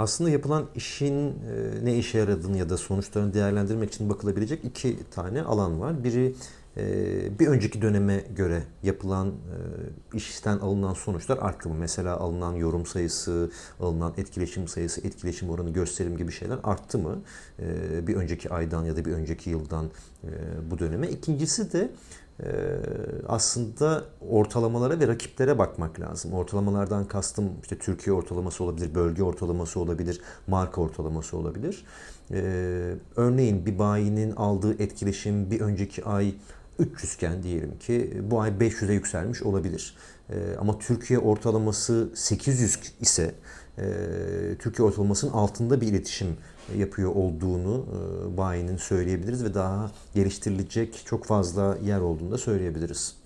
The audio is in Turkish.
Aslında yapılan işin e, ne işe yaradığını ya da sonuçlarını değerlendirmek için bakılabilecek iki tane alan var. Biri e, bir önceki döneme göre yapılan e, işten alınan sonuçlar arttı mı? Mesela alınan yorum sayısı, alınan etkileşim sayısı, etkileşim oranı, gösterim gibi şeyler arttı mı? Bir önceki aydan ya da bir önceki yıldan bu döneme. İkincisi de aslında ortalamalara ve rakiplere bakmak lazım. Ortalamalardan kastım işte Türkiye ortalaması olabilir, bölge ortalaması olabilir, marka ortalaması olabilir. Ee, örneğin bir bayinin aldığı etkileşim bir önceki ay 300 iken diyelim ki bu ay 500'e yükselmiş olabilir. Ee, ama Türkiye ortalaması 800 ise Türkiye ortalamasının altında bir iletişim yapıyor olduğunu e, bayinin söyleyebiliriz ve daha geliştirilecek çok fazla yer olduğunu da söyleyebiliriz.